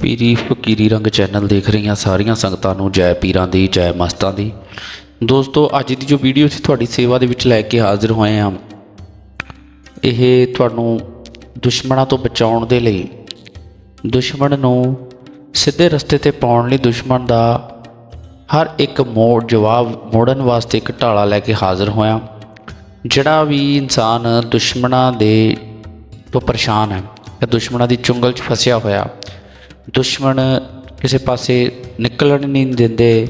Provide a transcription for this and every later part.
ਪੀਰੀ ਫਕੀਰੀ ਰੰਗ ਚੈਨਲ ਦੇਖ ਰਹੀਆਂ ਸਾਰੀਆਂ ਸੰਗਤਾਂ ਨੂੰ ਜੈ ਪੀਰਾਂ ਦੀ, ਜੈ ਮਸਤਾਂ ਦੀ। ਦੋਸਤੋ, ਅੱਜ ਦੀ ਜੋ ਵੀਡੀਓ ਸੀ ਤੁਹਾਡੀ ਸੇਵਾ ਦੇ ਵਿੱਚ ਲੈ ਕੇ ਹਾਜ਼ਰ ਹੋਏ ਹਾਂ, ਇਹ ਤੁਹਾਨੂੰ ਦੁਸ਼ਮਣਾਂ ਤੋਂ ਬਚਾਉਣ ਦੇ ਲਈ, ਦੁਸ਼ਮਣ ਨੂੰ ਸਿੱਧੇ ਰਸਤੇ ਤੇ ਪਾਉਣ ਲਈ ਦੁਸ਼ਮਣ ਦਾ ਹਰ ਇੱਕ ਮੋੜ, ਜਵਾਬ ਮੋੜਨ ਵਾਸਤੇ ਇੱਕ ਢਾਲਾ ਲੈ ਕੇ ਹਾਜ਼ਰ ਹੋਇਆ। ਜਿਹੜਾ ਵੀ ਇਨਸਾਨ ਦੁਸ਼ਮਣਾਂ ਦੇ ਤੋਂ ਪਰੇਸ਼ਾਨ ਹੈ ਜਾਂ ਦੁਸ਼ਮਣਾਂ ਦੀ ਚੁੰਗਲ 'ਚ ਫਸਿਆ ਹੋਇਆ, ਦੁਸ਼ਮਣ ਕਿਸੇ ਪਾਸੇ ਨਿਕਲਣ ਨਹੀਂ ਦਿੰਦੇ,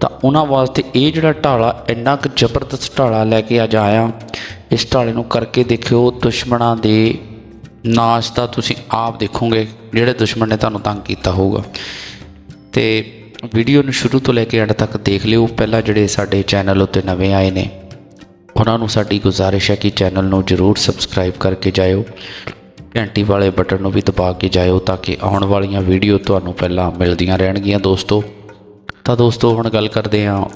ਤਾਂ ਉਹਨਾਂ ਵਾਸਤੇ ਇਹ ਜਿਹੜਾ ਢਾਲਾ, ਇੰਨਾ ਕੁ ਜ਼ਬਰਦਸਤ ਢਾਲਾ ਲੈ ਕੇ ਅੱਜ ਆਇਆ, ਇਸ ਢਾਲੇ ਨੂੰ ਕਰਕੇ ਦੇਖਿਓ ਦੁਸ਼ਮਣਾਂ ਦੇ ਨਾਸ਼ ਦਾ ਤੁਸੀਂ ਆਪ ਦੇਖੋਗੇ, ਜਿਹੜੇ ਦੁਸ਼ਮਣ ਨੇ ਤੁਹਾਨੂੰ ਤੰਗ ਕੀਤਾ ਹੋਊਗਾ। ਤੇ ਵੀਡੀਓ ਨੂੰ ਸ਼ੁਰੂ ਤੋਂ ਲੈ ਕੇ ਐਂਡ ਤੱਕ ਦੇਖ ਲਿਓ, ਪਹਿਲਾਂ ਜਿਹੜੇ ਸਾਡੇ ਚੈਨਲ ਉੱਤੇ ਨਵੇਂ ਆਏ ਨੇ ਉਹਨਾਂ ਨੂੰ ਸਾਡੀ ਗੁਜ਼ਾਰਿਸ਼ ਹੈ ਕਿ ਚੈਨਲ ਨੂੰ ਜਰੂਰ ਸਬਸਕ੍ਰਾਈਬ ਕਰਕੇ ਜਾਇਓ, ਘੰਟੀ ਵਾਲੇ ਬਟਨ ਨੂੰ ਵੀ ਦਬਾ ਕੇ ਜਾਇਓ ਤਾਂ ਕਿ ਆਉਣ ਵਾਲੀਆਂ ਵੀਡੀਓ ਤੁਹਾਨੂੰ ਪਹਿਲਾਂ ਮਿਲਦੀਆਂ ਰਹਿਣਗੀਆਂ ਦੋਸਤੋ। ਤਾਂ ਦੋਸਤੋ, ਹੁਣ ਗੱਲ ਕਰਦੇ ਹਾਂ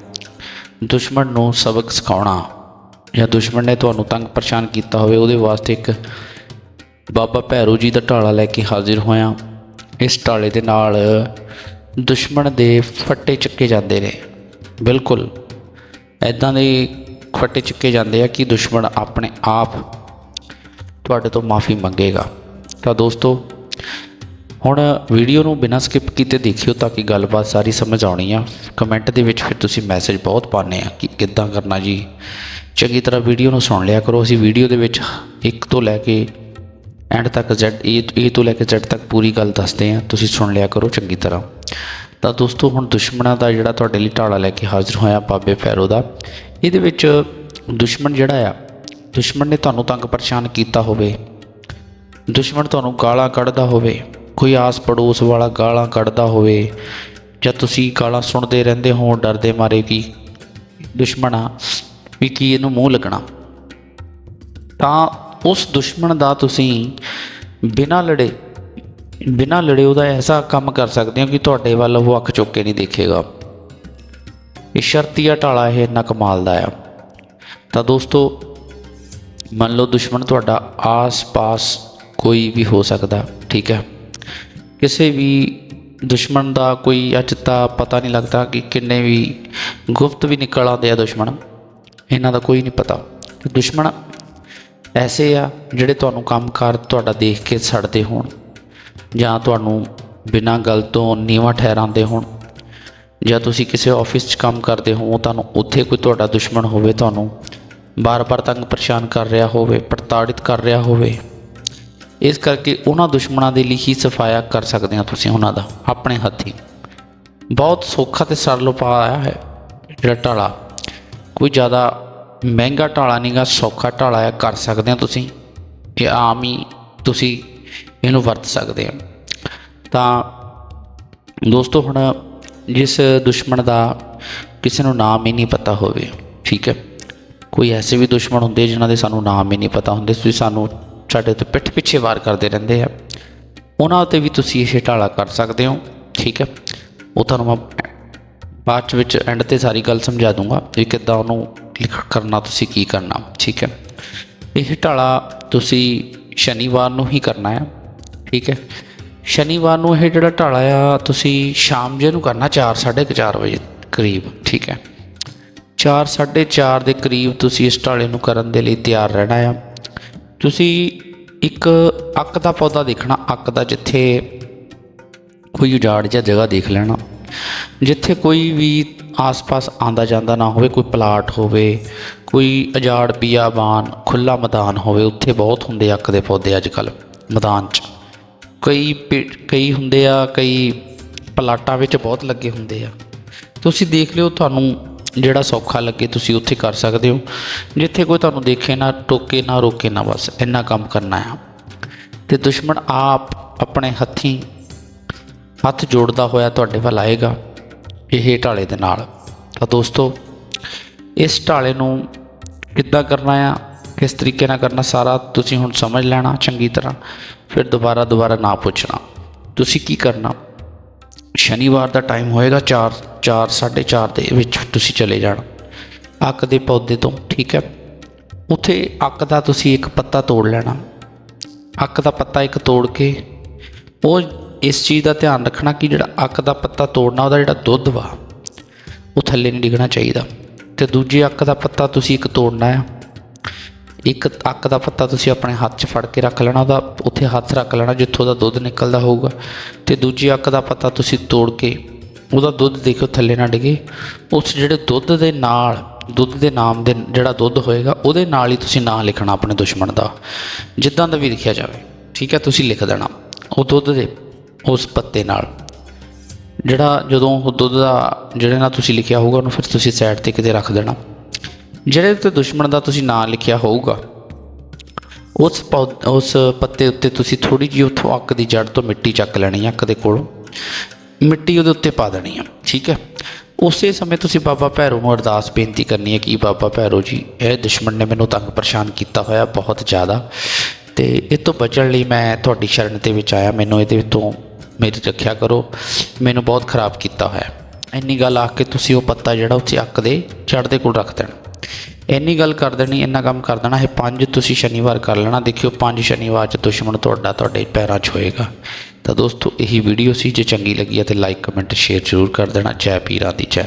ਦੁਸ਼ਮਣ ਨੂੰ ਸਬਕ ਸਿਖਾਉਣਾ। ਜਾਂ ਦੁਸ਼ਮਣ ਨੇ ਤੁਹਾਨੂੰ ਤੰਗ ਪਰੇਸ਼ਾਨ ਕੀਤਾ ਹੋਵੇ, ਉਹਦੇ ਵਾਸਤੇ ਇੱਕ ਬਾਬਾ ਭੈਰੂ ਜੀ ਦਾ ਢਾਲਾ ਲੈ ਕੇ ਹਾਜ਼ਰ ਹੋਇਆ। ਇਸ ਢਾਲੇ ਦੇ ਨਾਲ ਦੁਸ਼ਮਣ ਦੇ ਫੱਟੇ ਚੱਕੇ ਜਾਂਦੇ ਨੇ। ਬਿਲਕੁਲ। ਐਦਾਂ ਦੇ ਫੱਟੇ ਚੁੱਕੇ ਜਾਂਦੇ ਆ ਕਿ ਦੁਸ਼ਮਣ ਆਪਣੇ ਆਪ ਤੁਹਾਡੇ ਤੋਂ ਮਾਫੀ ਮੰਗੇਗਾ। ਤਾਂ ਦੋਸਤੋ, ਹੁਣ ਵੀਡੀਓ ਨੂੰ ਬਿਨਾਂ ਸਕਿਪ ਕੀਤੇ ਦੇਖਿਓ ਤਾਂ ਕਿ ਗੱਲਬਾਤ ਸਾਰੀ ਸਮਝ ਆਉਣੀ ਆ। ਕਮੈਂਟ ਦੇ ਵਿੱਚ ਫਿਰ ਤੁਸੀਂ ਮੈਸੇਜ ਬਹੁਤ ਪਾਉਂਦੇ ਆ ਕਿ ਕਿੱਦਾਂ ਕਰਨਾ ਜੀ। ਚੰਗੀ ਤਰ੍ਹਾਂ ਵੀਡੀਓ ਨੂੰ ਸੁਣ ਲਿਆ ਕਰੋ। ਅਸੀਂ ਵੀਡੀਓ ਦੇ ਵਿੱਚ ਇੱਕ ਤੋਂ ਲੈ ਕੇ ਐਂਡ ਤੱਕ Z ਇਹ ਤੋਂ ਲੈ ਕੇ Z ਤੱਕ ਪੂਰੀ ਗੱਲ ਦੱਸਦੇ ਆ। ਤੁਸੀਂ ਸੁਣ ਲਿਆ ਕਰੋ ਚੰਗੀ ਤਰ੍ਹਾਂ। ਤਾਂ ਦੋਸਤੋ, ਹੁਣ ਦੁਸ਼ਮਣਾਂ ਦਾ ਜਿਹੜਾ ਤੁਹਾਡੇ ਲਈ ਢਾਲਾ ਲੈ ਕੇ ਹਾਜ਼ਰ ਹੋਇਆ ਬਾਬੇ ਫੈਰੋ ਦਾ, ਇਹਦੇ ਵਿੱਚ ਦੁਸ਼ਮਣ ਜਿਹੜਾ ਆ, ਦੁਸ਼ਮਣ ਨੇ ਤੁਹਾਨੂੰ ਤੰਗ ਪਰੇਸ਼ਾਨ ਕੀਤਾ ਹੋਵੇ, ਦੁਸ਼ਮਣ ਤੁਹਾਨੂੰ ਗਾਲਾਂ ਕੱਢਦਾ ਹੋਵੇ, ਕੋਈ ਆਸ ਪੜੋਸ ਵਾਲਾ ਗਾਲਾਂ ਕੱਢਦਾ ਹੋਵੇ, ਜਾਂ ਤੁਸੀਂ ਗਾਲਾਂ ਸੁਣਦੇ ਰਹਿੰਦੇ ਹੋ, ਡਰਦੇ ਮਾਰੇ ਕਿ ਦੁਸ਼ਮਣ ਆ, ਵੀ ਕੀ ਇਹਨੂੰ ਮੂੰਹ ਲੱਗਣਾ। ਤਾਂ ਉਸ ਦੁਸ਼ਮਣ ਦਾ ਤੁਸੀਂ ਬਿਨਾਂ ਲੜੇ ਬਿਨਾਂ ਲੜੇ ਉਹਦਾ ਐਸਾ ਕੰਮ ਕਰ ਸਕਦੇ ਹੋ ਕਿ ਤੁਹਾਡੇ ਵੱਲ ਉਹ ਅੱਖ ਚੁੱਕ ਕੇ ਨਹੀਂ ਦੇਖੇਗਾ। ਇਹ ਸ਼ਰਤੀਆ ਢਾਲਾ ਇਹ ਇੰਨਾ ਕਮਾਲ ਦਾ ਆ। ਤਾਂ ਦੋਸਤੋ, ਮੰਨ ਲਓ ਦੁਸ਼ਮਣ ਤੁਹਾਡਾ ਆਸ-ਪਾਸ ਕੋਈ ਵੀ ਹੋ ਸਕਦਾ, ਠੀਕ ਹੈ? ਕਿਸੇ ਵੀ ਦੁਸ਼ਮਣ ਦਾ ਕੋਈ ਅੱਜ ਤਾਂ ਪਤਾ ਨਹੀਂ ਲੱਗਦਾ ਕਿ ਕਿੰਨੇ ਵੀ ਗੁਪਤ ਵੀ ਨਿਕਲ ਆਉਂਦੇ ਆ ਦੁਸ਼ਮਣ। ਇਹਨਾਂ ਦਾ ਕੋਈ ਨਹੀਂ ਪਤਾ। ਦੁਸ਼ਮਣ ਐਸੇ ਆ ਜਿਹੜੇ ਤੁਹਾਨੂੰ ਕੰਮਕਾਰ ਤੁਹਾਡਾ ਦੇਖ ਕੇ ਸੜਦੇ ਹੋਣ। ਜਾਂ ਤੁਹਾਨੂੰ ਬਿਨਾਂ ਗੱਲ ਤੋਂ ਨੀਵਾਂ ਠਹਿਰਾਉਂਦੇ ਹੋਣ, ਜਾਂ ਤੁਸੀਂ ਕਿਸੇ ਆਫਿਸ 'ਚ ਕੰਮ ਕਰਦੇ ਹੋ ਤੁਹਾਨੂੰ ਉੱਥੇ ਕੋਈ ਤੁਹਾਡਾ ਦੁਸ਼ਮਣ ਹੋਵੇ, ਤੁਹਾਨੂੰ ਬਾਰ-ਬਾਰ ਤੰਗ ਪਰੇਸ਼ਾਨ ਕਰ ਰਿਹਾ ਹੋਵੇ, ਪ੍ਰਤਾੜਿਤ ਕਰ ਰਿਹਾ ਹੋਵੇ, ਇਸ ਕਰਕੇ ਉਹਨਾਂ ਦੁਸ਼ਮਣਾਂ ਦੇ ਲਈ ਹੀ ਸਫਾਇਆ ਕਰ ਸਕਦੇ ਹੋ ਤੁਸੀਂ ਉਹਨਾਂ ਦਾ, ਆਪਣੇ ਹੱਥੀਂ। ਬਹੁਤ ਸੌਖਾ ਤੇ ਸਰਲ ਉਪਾਅ ਆਇਆ ਹੈ, ਜਿਹੜਾ ਢਾਲਾ। ਕੋਈ ਜ਼ਿਆਦਾ ਮਹਿੰਗਾ ਢਾਲਾ ਨਹੀਂਗਾ ਸੌਖਾ ਢਾਲਾ ਹੈ ਕਰ ਸਕਦੇ ਹੋ ਤੁਸੀਂ। ਇਹ ਆਮ ਹੀ ਤੁਸੀਂ ਇਹਨੂੰ ਵਰਤ ਸਕਦੇ ਹੋ। ਤਾਂ ਦੋਸਤੋ, ਹੁਣ ਜਿਸ ਦੁਸ਼ਮਣ ਦਾ ਕਿਸੇ ਨੂੰ ਨਾਮ ਹੀ ਨਹੀਂ ਪਤਾ ਹੋਵੇ, ਠੀਕ ਹੈ? ਕੋਈ ਐਸੇ ਵੀ ਦੁਸ਼ਮਣ ਹੁੰਦੇ ਜਿਨ੍ਹਾਂ ਦੇ ਸਾਨੂੰ ਨਾਮ ਹੀ ਨਹੀਂ ਪਤਾ ਹੁੰਦੇ, ਤੁਸੀਂ ਸਾਨੂੰ ਸਾਡੇ ਤੇ ਪਿੱਠ ਪਿੱਛੇ ਵਾਰ ਕਰਦੇ ਰਹਿੰਦੇ ਆ। ਉਹਨਾਂ ਉੱਤੇ ਵੀ ਤੁਸੀਂ ਇਹ ਢਾਲਾ ਕਰ ਸਕਦੇ ਹੋ, ਠੀਕ ਹੈ? ਉਹ ਤੁਹਾਨੂੰ ਮੈਂ ਬਾਅਦ 'ਚ ਵਿੱਚ ਐਂਡ ਤੇ ਸਾਰੀ ਗੱਲ ਸਮਝਾ ਦੂੰਗਾ ਕਿ ਕਿੱਦਾਂ ਉਹਨੂੰ ਲਿਖ ਕਰਨਾ, ਤੁਸੀਂ ਕੀ ਕਰਨਾ, ਠੀਕ ਹੈ? ਇਹ ਢਾਲਾ ਤੁਸੀਂ ਸ਼ਨੀਵਾਰ ਨੂੰ ਹੀ ਕਰਨਾ ਹੈ। ਠੀਕ ਹੈ। ਸ਼ਨੀਵਾਰ ਨੂੰ ਇਹ ਜਿਹੜਾ ਢਾਲਾ ਆ, ਤੁਸੀਂ ਸ਼ਾਮ ਜੇ ਨੂੰ ਕਰਨਾ 4 4:30 ਵਜੇ ਕਰੀਬ, ਠੀਕ ਹੈ। 4 4:30 ਦੇ ਕਰੀਬ ਤੁਸੀਂ ਇਸ ਢਾਲੇ ਨੂੰ ਕਰਨ ਦੇ ਲਈ ਤਿਆਰ ਰਹਿਣਾ ਆ। ਤੁਸੀਂ ਇੱਕ ਅੱਕ ਦਾ ਪੌਦਾ ਦੇਖਣਾ, ਅੱਕ ਦਾ ਜਿੱਥੇ ਕੋਈ ਉਜਾੜ ਜਾਂ ਜਗ੍ਹਾ ਦੇਖ ਲੈਣਾ। ਜਿੱਥੇ ਕੋਈ ਵੀ ਆਸ-ਪਾਸ ਆਂਦਾ ਜਾਂਦਾ ਨਾ ਹੋਵੇ, ਕੋਈ ਪਲਾਟ ਹੋਵੇ, ਕੋਈ ਉਜਾੜ, ਬਿਆਬਾਨ ਖੁੱਲਾ ਮੈਦਾਨ ਹੋਵੇ, ਉੱਥੇ ਬਹੁਤ ਹੁੰਦੇ ਅੱਕ ਦੇ ਪੌਦੇ ਅੱਜ ਕੱਲ ਮੈਦਾਨ 'ਚ। ਕਈ ਪੇ- ਕਈ ਹੁੰਦੇ ਆ, ਕਈ ਪਲਾਟਾਂ ਵਿੱਚ ਬਹੁਤ ਲੱਗੇ ਹੁੰਦੇ ਆ। ਤੁਸੀਂ ਦੇਖ ਲਿਓ ਤੁਹਾਨੂੰ ਜਿਹੜਾ ਸੌਖਾ ਲੱਗੇ ਤੁਸੀਂ ਉੱਥੇ ਕਰ ਸਕਦੇ ਹੋ। ਜਿੱਥੇ ਕੋਈ ਤੁਹਾਨੂੰ ਦੇਖੇ ਨਾ, ਟੋਕੇ ਨਾ, ਰੋਕੇ ਨਾ, ਬਸ ਇੰਨਾ ਕੰਮ ਕਰਨਾ ਆ। ਤੇ ਦੁਸ਼ਮਣ ਆਪ ਆਪਣੇ ਹੱਥੀਂ ਹੱਥ ਜੋੜਦਾ ਹੋਇਆ ਤੁਹਾਡੇ ਵੱਲ ਆਏਗਾ, ਇਹ ਢਾਲੇ ਦੇ ਨਾਲ। ਤਾਂ ਦੋਸਤੋ, ਇਸ ਢਾਲੇ ਨੂੰ ਕਿੱਦਾਂ ਕਰਨਾ ਆ? ਕਿਸ ਤਰੀਕੇ ਨਾਲ ਕਰਨਾ ਸਾਰਾ ਤੁਸੀਂ ਹੁਣ ਸਮਝ ਲੈਣਾ ਚੰਗੀ ਤਰ੍ਹਾਂ, ਫਿਰ ਦੁਬਾਰਾ ਦੁਬਾਰਾ ਨਾ ਪੁੱਛਣਾ। ਤੁਸੀਂ ਕੀ ਕਰਨਾ? ਸ਼ਨੀਵਾਰ ਦਾ ਟਾਈਮ ਹੋਏਗਾ 4 4 4:30 ਦੇ ਵਿੱਚ ਤੁਸੀਂ ਚਲੇ ਜਾਣਾ। ਅੱਕ ਦੇ ਪੌਦੇ ਤੋਂ, ਠੀਕ ਹੈ? ਉੱਥੇ ਅੱਕ ਦਾ ਤੁਸੀਂ ਇੱਕ ਪੱਤਾ ਤੋੜ ਲੈਣਾ। ਅੱਕ ਦਾ ਪੱਤਾ ਇੱਕ ਤੋੜ ਕੇ, ਉਹ ਇਸ ਚੀਜ਼ ਦਾ ਧਿਆਨ ਰੱਖਣਾ ਕਿ ਜਿਹੜਾ ਅੱਕ ਦਾ ਪੱਤਾ ਤੋੜਨਾ, ਉਹਦਾ ਜਿਹੜਾ ਦੁੱਧ ਵਾ, ਉਹ ਥੱਲੇ ਨਹੀਂ ਡਿੱਗਣਾ ਚਾਹੀਦਾ। ਤੇ ਦੂਜੇ ਅੱਕ ਦਾ ਪੱਤਾ ਤੁਸੀਂ ਇੱਕ ਤੋੜਨਾ ਆ। ਇੱਕ ਅੱਕ ਦਾ ਪੱਤਾ ਤੁਸੀਂ ਆਪਣੇ ਹੱਥ 'ਚ ਫੜ ਕੇ ਰੱਖ ਲੈਣਾ, ਉਹਦਾ ਉੱਥੇ ਹੱਥ ਰੱਖ ਲੈਣਾ ਜਿੱਥੋਂ ਦਾ ਦੁੱਧ ਨਿਕਲਦਾ ਹੋਊਗਾ। ਤੇ ਦੂਜੀ ਅੱਕ ਦਾ ਪੱਤਾ ਤੁਸੀਂ ਤੋੜ ਕੇ ਉਹਦਾ ਦੁੱਧ ਦੇਖੋ ਥੱਲੇ ਨਾ ਡਿੱਗੇ। ਉਸ ਜਿਹੜੇ ਦੁੱਧ ਦੇ ਨਾਲ, ਦੁੱਧ ਦੇ ਨਾਮ ਦੇ ਜਿਹੜਾ ਦੁੱਧ ਹੋਏਗਾ, ਉਹਦੇ ਨਾਲ ਹੀ ਤੁਸੀਂ ਨਾਂ ਲਿਖਣਾ ਆਪਣੇ ਦੁਸ਼ਮਣ ਦਾ। ਜਿੱਦਾਂ ਦਾ ਵੀ ਲਿਖਿਆ ਜਾਵੇ, ਠੀਕ ਹੈ, ਤੁਸੀਂ ਲਿਖ ਦੇਣਾ ਉਹ ਦੁੱਧ ਦੇ, ਉਸ ਪੱਤੇ ਨਾਲ। ਜਿਹੜਾ ਜਦੋਂ ਉਹ ਦੁੱਧ ਦਾ, ਜਿਹੜੇ ਨਾਲ ਤੁਸੀਂ ਲਿਖਿਆ ਹੋਊਗਾ, ਉਹਨੂੰ ਫਿਰ ਤੁਸੀਂ ਸਾਈਡ ਤੇ ਕਿਤੇ ਰੱਖ ਦੇਣਾ। ਜਿਹੜੇ ਉੱਤੇ ਦੁਸ਼ਮਣ ਦਾ ਤੁਸੀਂ ਨਾਂ ਲਿਖਿਆ ਹੋਊਗਾ, ਉਸ ਪੌਦ ਉਸ ਪੱਤੇ ਉੱਤੇ ਤੁਸੀਂ ਥੋੜੀ ਜਿਹੀ ਉੱਥੋਂ ਅੱਕ ਦੀ ਜੜ ਤੋਂ ਮਿੱਟੀ ਚੱਕ ਲੈਣੀ ਹੈ ਅੱਕ ਦੇ ਕੋਲੋਂ। ਮਿੱਟੀ ਉਹਦੇ ਉੱਤੇ ਪਾ ਦੇਣੀ ਆ, ਠੀਕ ਹੈ? ਉਸੇ ਸਮੇਂ ਤੁਸੀਂ ਬਾਬਾ ਭੈਰੋ ਨੂੰ ਅਰਦਾਸ ਬੇਨਤੀ ਕਰਨੀ ਹੈ ਕਿ ਬਾਬਾ ਭੈਰੋ ਜੀ, ਇਹ ਦੁਸ਼ਮਣ ਨੇ ਮੈਨੂੰ ਤੰਗ ਪਰੇਸ਼ਾਨ ਕੀਤਾ ਹੋਇਆ ਬਹੁਤ ਜ਼ਿਆਦਾ ਤੇ ਇਹ ਤੋਂ ਬਚਣ ਲਈ ਮੈਂ ਤੁਹਾਡੀ ਸ਼ਰਨ ਦੇ ਵਿੱਚ ਆਇਆ। ਮੈਨੂੰ ਇਹਦੇ ਤੋਂ ਮੇਰੀ ਰੱਖਿਆ ਕਰੋ। ਮੈਨੂੰ ਬਹੁਤ ਖਰਾਬ ਕੀਤਾ ਹੋਇਆ। ਇੰਨੀ ਗੱਲ ਆਖ ਕੇ ਤੁਸੀਂ ਉਹ ਪੱਤਾ ਜਿਹੜਾ ਉੱਥੇ ਅੱਕ ਦੇ ਜੜ ਦੇ ਕੋਲ ਰੱਖ ਦੇਣਾ। ਇੰਨੀ ਗੱਲ ਕਰ ਦੇਣੀ, ਇੰਨਾ ਕੰਮ ਕਰ ਦੇਣਾ, ਇਹ ਪੰਜ ਤੁਸੀਂ ਸ਼ਨੀਵਾਰ ਕਰ ਲੈਣਾ। ਦੇਖਿਓ, ਪੰਜ ਸ਼ਨੀਵਾਰ ਚ ਦੁਸ਼ਮਣ ਤੁਹਾਡਾ ਤੁਹਾਡੇ ਪੈਰਾਂ 'ਚ ਹੋਏਗਾ। ਤਾਂ ਦੋਸਤੋ, ਇਹੀ ਵੀਡੀਓ ਸੀ, ਜੇ ਚੰਗੀ ਲੱਗੀ ਹੈ ਤੇ ਲਾਈਕ ਕਮੈਂਟ ਸ਼ੇਅਰ ਜ਼ਰੂਰ ਕਰ ਦੇਣਾ। ਜੈ ਪੀਰਾਂ ਦੀ ਜੈ।